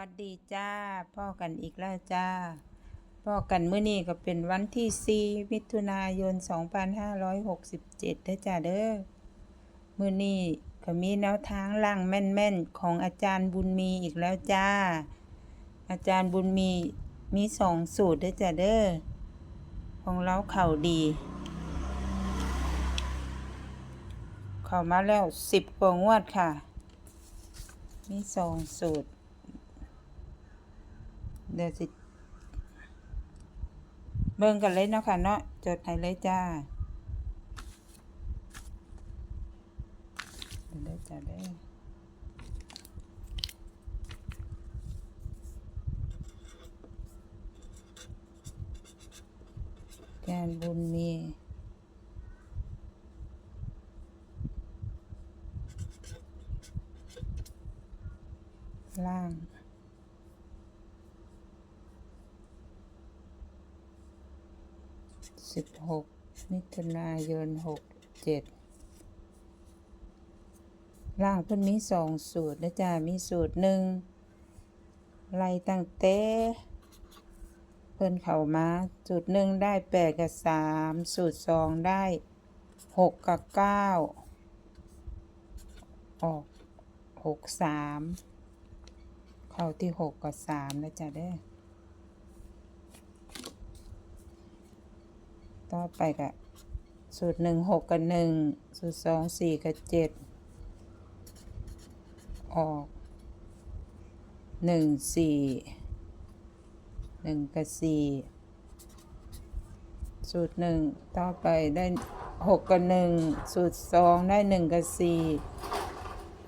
วัสดีจ้าพ่อกันอีกแล้วจ้าพ่อกันเมื้อนี้ก็เป็นวันที่4มิถุนายน 2567เด้อจ้าเด้อมื้อนี้ก็มีแนวทางล่างแม่นๆ ของอาจารย์บุญมีอีกแล้วจ้า อาจารย์บุญมีมีสองสูตรเด้อจ้าเด้อของเราเข่าดี เข้ามาแล้วสิบกว่างวดค่ะ มีสองสูตร เดี๋ยวสิเบิ่งกันเลยเนาะค่ะเนาะจดให้เลยจ้าเดี๋ยวได้จ้าได้แกนบุญมีล่าง สิบหกมิถุนายนหกเจ็ดล่างเพิ่นมีสองสูตรนะจ๊ะมีสูตรหนึ่งไล่ตั้งเต้เพิ่นเข้ามาสูตรหนึ่งได้แปดกับสามสูตรสองได้หกกับเก้าออกหกสามเข้าที่หกกับสามนะจ๊ะเด้อ ต่อไปกับสูตรหนึ่งหกกับหนึ่งสูตรสองสี่กับเจ็ดออกหนึ่งสี่หนึ่งกับสี่สูตรหนึ่งต่อไปได้หกกับหนึ่งสูตรสองได้หนึ่งกับสี่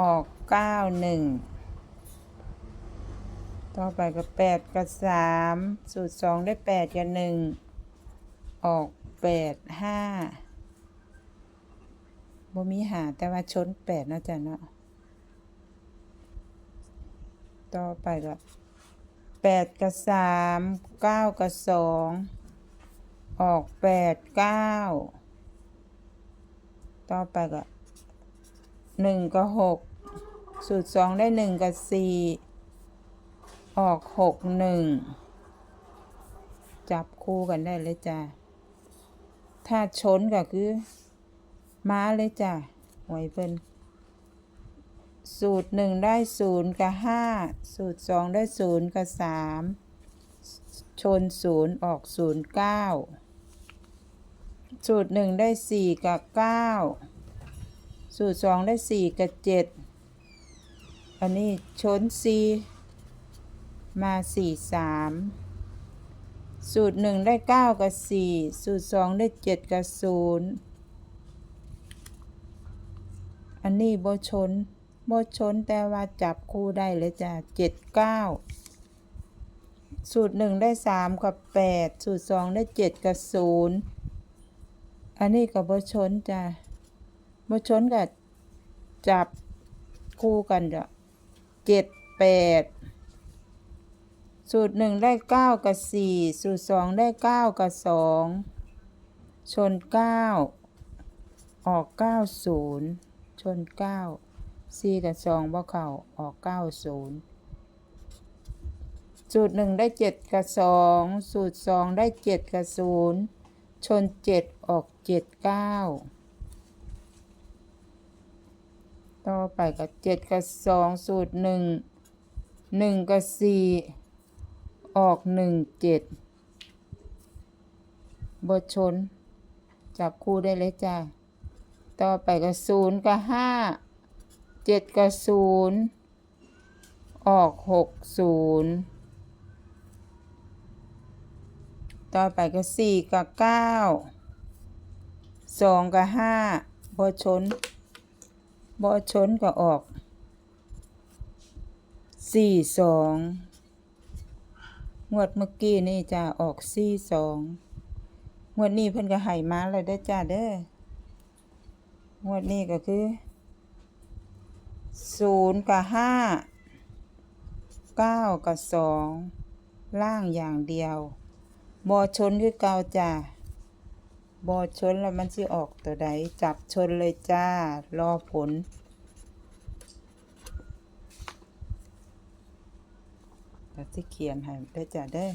ออกเก้าหนึ่งต่อไปกับแปดกับสามสูตรสองได้แปดกับหนึ่งออก แปดห้าบ่มีหาแต่ว่าชนแปดนะจ๊ะเนาะต่อไปก็แปดกับสามเก้ากับสองออกแปดเก้าต่อไปก็หนึ่งกับหกสูตรสองได้หนึ่งกับสี่ออกหกหนึ่งจับคู่กันได้เลยจ้ะ ถ้าชนก็คือ ม้าเลยจ้ะหวยเพิ่นสูตรหนึ่งได้ศูนย์กับห้าสูตรสองได้ศูนย์กับสามชนศูนย์ออกศูนย์เก้าสูตรหนึ่งได้สี่กับเก้าสูตรสองได้สี่กับเจ็ดอันนี้ชนสี่มาสี่สาม สูตรหนึ่งได้เก้ากับสี่สูตรสองได้เจ็ดกับศูนย์อันนี้โบชนโบชนแต่ว่าจับคู่ได้เลยจ้ะเจ็ดเก้าสูตรหนึ่งได้สามกับแปดสูตรสองได้เจ็ดกับศูนย์อันนี้กับโบชนจ้ะโบชนกับจับคู่กันจ้ะเจ็ดแปด สูตรหนึ่งได้เก้ากับสี่สูตรสองได้เก้ากับสองชนเก้าออกเก้าศูนย์ชนเก้าสี่กับสองบ่เข่าออกเก้าศูนย์สูตรหนึ่งได้เจ็ดกับสองสูตรสองได้เจ็ดกับศูนย์ชนเจ็ดออกเจ็ดเก้าต่อไปกับเจ็ดกับสองสูตรหนึ่งหนึ่งกับสี่ ออกหนึ่งเจ็ดบทชน จับคู่ได้เลยจ้ะต่อไปกับศูนย์กับห้าเจ็ดกับศูนย์ออกหกศูนย์ต่อไปกับสี่กับเก้าสองกับห้าบทชนบทชนก็ออกสี่สอง งวดเมื่อกี้นี่จะออกซี่สองงวดนี้เพิ่นก็ให้มาแล้วได้จ้าเด้องวดนี้ก็คือศูนย์กับห้าเก้ากับสองล่างอย่างเดียวบอชนคือเก่าจ้าบอชนแล้วมันสิออกตัวใดจับชนเลยจ้ารอผล ก็สิเขียนให้ได้จ้ะเด้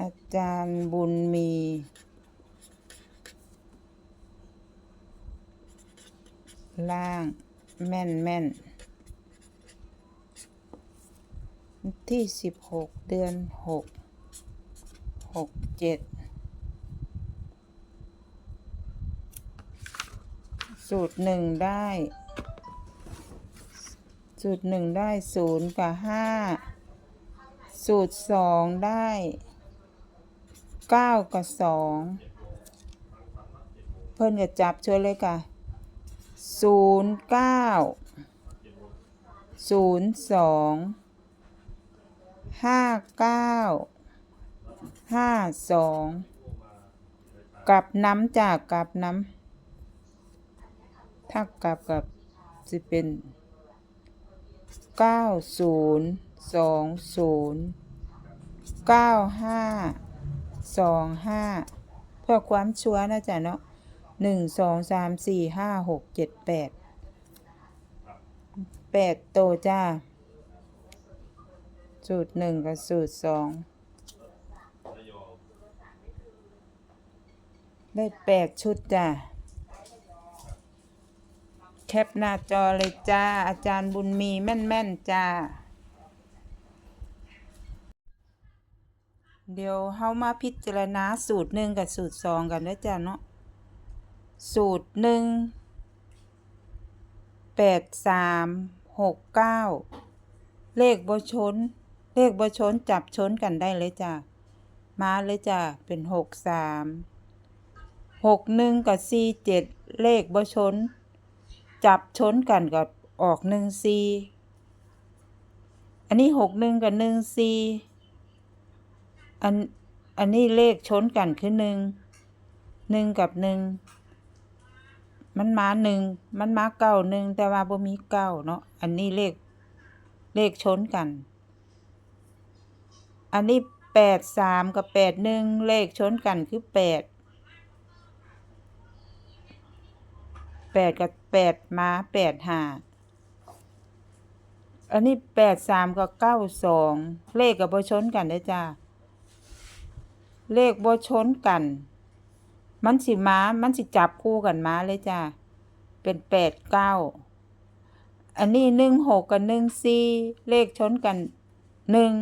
อาจารย์บุญมีล่างแม่นแม่นที่สิบหกเดือนหกหกเจ็ดสูตรหนึ่งได้ สูตรหนึ่งได้ศูนย์กับห้าสูตรสองได้เก้ากับสองเพิ่นก็จับช่วยเลยค่ะศูนย์เก้าศูนย์สองห้าเก้าห้าสองกลับน้ำจากกลับน้ำถ้ากลับกับจะเป็น เก้าศูนย์สองศูนย์เก้าห้าสองห้าเพื่อความชัวร์นะจ๊ะเนาะหนึ่งสองสามสี่ห้าหกเจ็ดแปดแปดโตจ้า สูตรหนึ่งกับสูตรสองได้แปดชุดจ้า คปหน้าจอเลยจ้า อาจารย์บุญมีแม่นๆจ้า เดี๋ยวเฮามาพิจารณาสูตรหนึ่งกับสูตรสองกันนะจ้าเนาะสูตรหนึ่งแปดสามหกเก้าเลขบชน เลขบชนจับชนกันได้เลยจ้ะมาเลยจ้ะเป็นหกสามหกหนึ่งกับสี่เจ็ดเลขบชน จับชนกันกับออกหนึ่งสี่อันนี้หกหนึ่งกับหนึ่งสี่อันอันนี้เลขชนกันคือหนึ่งหนึ่งกับหนึ่งมันมาหนึ่งมันมาเก้าหนึ่งแต่ว่าบ่มีเก้าเนาะอันนี้เลขเลขชนกัน อันนี้แปดสามกับแปดหนึ่งเลขชนกันคือแปด แปดกับแปดมาแปดห้าอันนี้แปดสามกับเก้าสองเลขกับบชนกันได้จ้าเลขบชนกัน มันสิมามันสิจับคู่กันมาเลยจ้าเป็นแปดเก้าอันนี้หนึ่งหกกับหนึ่งสี่เลขชนกันหนึ่ง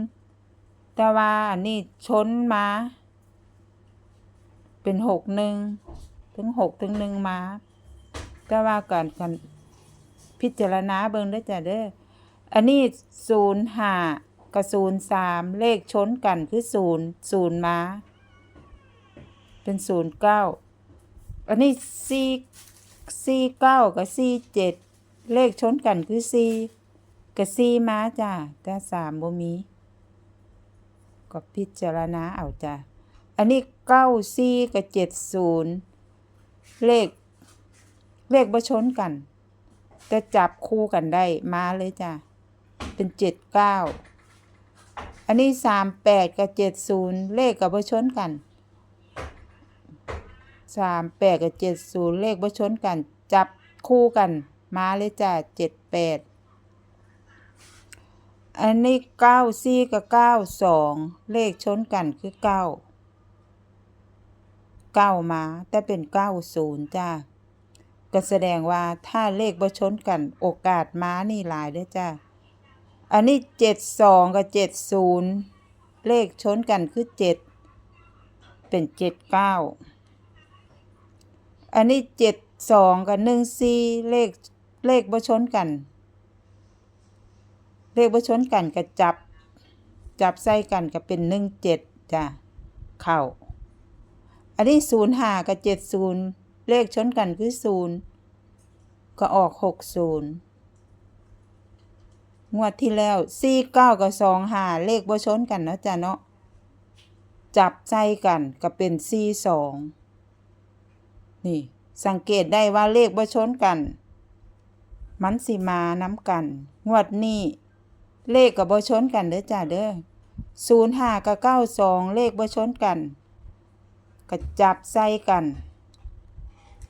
แต่ว่าอันนี้ชนมา เป็นหกหนึ่งถึงหกถึงหนึ่งมา แต่ว่าการกันพิจารณาเบิ่งได้จ้ะเด้ออันนี้ศูนย์ห้ากับศูนย์สามเลขชนกันคือศูนย์ศูนย์มาเป็นศูนย์เก้าอันนี้สี่สี่เก้ากับสี่เจ็ดเลขชนกันคือสี่กับสี่มาจ้ะแต่สามบ่มีก็พิจารณาเอาจ้ะอันนี้เก้าสี่กับเจ็ดศูนย์เลข เลขบ่ชนกัน แต่จับคู่กันได้มาเลยจ้ะ เป็นเจ็ดเก้าอันนี้สามแปดกับเจ็ดศูนย์เลขกับบ่ชนกันสามแปดกับเจ็ดศูนย์เลขบ่ชนกัน จับคู่กัน มาเลยจ้ะเจ็ดแปดอันนี้เก้าสี่กับเก้าสองเลขชนกันคือเก้าเก้ามา แต่เป็นเก้าศูนย์จ้า ก็แสดงว่าถ้าเลขบ่ชนกันโอกาสม้านี่หลายเด้อจ้าอันนี้เจ็ดสองกับเจ็ดศูนย์เลขชนกันคือเจ็ดเป็นเจ็ดเก้าอันนี้เจ็ดสองกับหนึ่งสี่เลขเลขบ่ชนกัน เลขบ่ชนกันก็จับ จับใส่กันก็เป็นหนึ่งเจ็ดจ้ะเข่าอันนี้ศูนย์ห้ากับเจ็ดศูนย์ เลขชนกันคือศูนย์ก็ออกหกศูนย์งวดที่แล้วสี่เก้ากับสองห้าเลขบ่ชนกันเนาะจ้ะเนาะจับใส่กันก็เป็นสี่สองนี่ สังเกตได้ว่าเลขบ่ชนกัน มันสิมาน้ำกัน งวดนี้เลขกับบ่ชนกันเด้อจ้าเด้อศูนย์ห้ากับเก้าสองเลขบ่ชนกันก็จับใส่กัน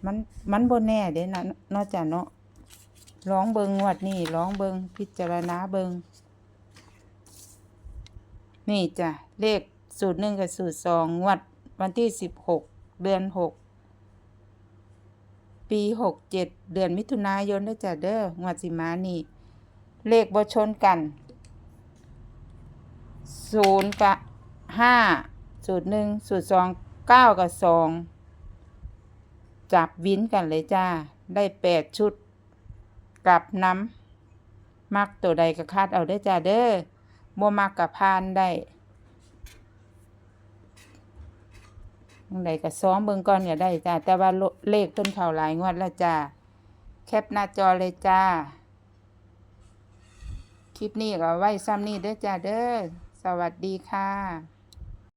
มันมันบ่แน่เด้นะนาะจ้าเนาะร้องเบิงงวดนี่ร้องเบิงพิจารณาเบิงนี่จ้ะเลขสูตรหนึ่งกับสูตรสองงวดวันที่สิบหกเดือนหกปีหกเจ็ดเดือนมิถุนายนเด้จ้ะเด้องวดสิมานี่ เลขบ่ชนกันศูนย์กับห้าสูตรหนึ่งสูตรสองเก้ากับสอง จับวินกันเลยจ้า ได้แปดชุด กลับน้ำมักตัวใดก็คาดเอาได้จ้าเด้อบ่มักกับพานได้จั่งใดก็ซ้อมเบิ่งก่อนก็ได้จ้า แต่ว่าเลขต้นเขาหลายงวดแล้วจ้า แคปหน้าจอเลยจ้า คลิปนี้ก็ไว้ซ้ำนี้เด้อจ้าเด้อ สวัสดีค่ะ